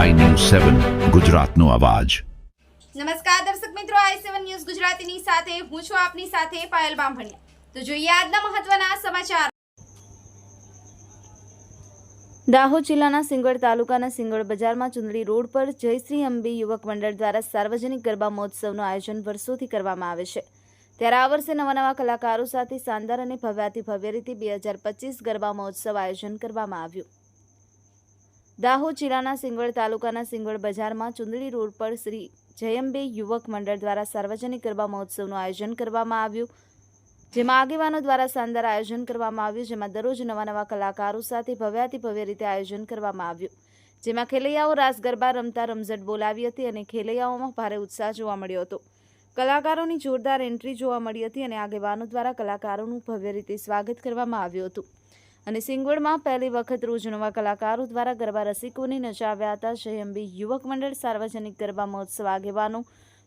સેવન ગુજરાતનો અવાજ. નમસ્કાર દર્શક મિત્રો આઈ સેવન ન્યૂઝ ગુજરાતીની સાથે હું છું આપની સાથે પાયલ બામભણિયા. તો જોઈએ આજના મહત્વના સમાચાર. દાહોદ જિલ્લાના સિંગડ તાલુકાના સિંગડ બજારમાં ચુંદડી રોડ પર જયશ્રી અંબી યુવક મંડળ દ્વારા સાર્વજનિક ગરબા મહોત્સવનું આયોજન વર્ષોથી કરવામાં આવે છે. ત્યારે આ વર્ષે નવા નવા કલાકારો સાથે શાનદાર અને ભવ્યાથી ભવ્ય રીતે બે હજાર પચીસ ગરબા મહોત્સવ આયોજન કરવામાં આવ્યું. દાહોદ જિલ્લાના સિંગવડ તાલુકાના સિંગવડ બજારમાં ચુંદડી રોડ પર શ્રી જયંબે યુવક મંડળ દ્વારા સાર્વજનિક ગરબા મહોત્સવનું આયોજન કરવામાં આવ્યું. જેમાં આગેવાનો દ્વારા શાનદાર આયોજન કરવામાં આવ્યું, જેમાં દરરોજ નવા નવા કલાકારો સાથે ભવ્યાતિભવ્ય રીતે આયોજન કરવામાં આવ્યું. જેમાં ખેલૈયાઓ રાસ ગરબા રમતા રમઝટ બોલાવી હતી અને ખેલૈયાઓમાં ભારે ઉત્સાહ જોવા મળ્યો હતો. કલાકારોની જોરદાર એન્ટ્રી જોવા મળી હતી અને આગેવાનો દ્વારા કલાકારોનું ભવ્ય રીતે સ્વાગત કરવામાં આવ્યું હતું. અને સિંગવડમાં પહેલી વખત રોજ નવા કલાકારો દ્વારા ગરબા રસિકોને નચાવ્યા હતા. જયંબી યુવક મંડળ સાર્વજનિક ગરબા મહોત્સવ આગેવાનો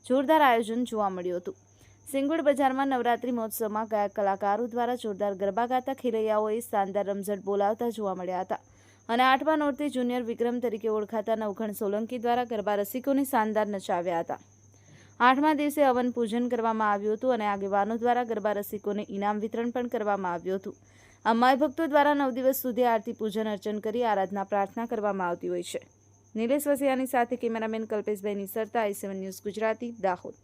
જોરદાર આયોજન જોવા મળ્યું હતું. સિંગવડ બજારમાં નવરાત્રી મહોત્સવમાં ગાયક કલાકારો દ્વારા જોરદાર ગરબા ગાતા ખેલૈયાઓએ શાનદાર રમઝટ બોલાવતા જોવા મળ્યા હતા. અને આઠમા નોરતે જુનિયર વિક્રમ તરીકે ઓળખાતા નવઘણ સોલંકી દ્વારા ગરબા રસિકોને શાનદાર નચાવ્યા હતા. આઠમા દિવસે હવન પૂજન કરવામાં આવ્યું હતું અને આગેવાનો દ્વારા ગરબા રસિકોને ઇનામ વિતરણ પણ કરવામાં આવ્યું હતું. આ માય ભક્તો દ્વારા નવ દિવસ સુધી આરતી, પૂજન, અર્ચન કરી આરાધના, પ્રાર્થના કરવામાં આવતી હોય છે. નિલેશ વસિયાની સાથે કેમેરામેન કલ્પેશભાઈ સરતા I seven News Gujarati, Dahod.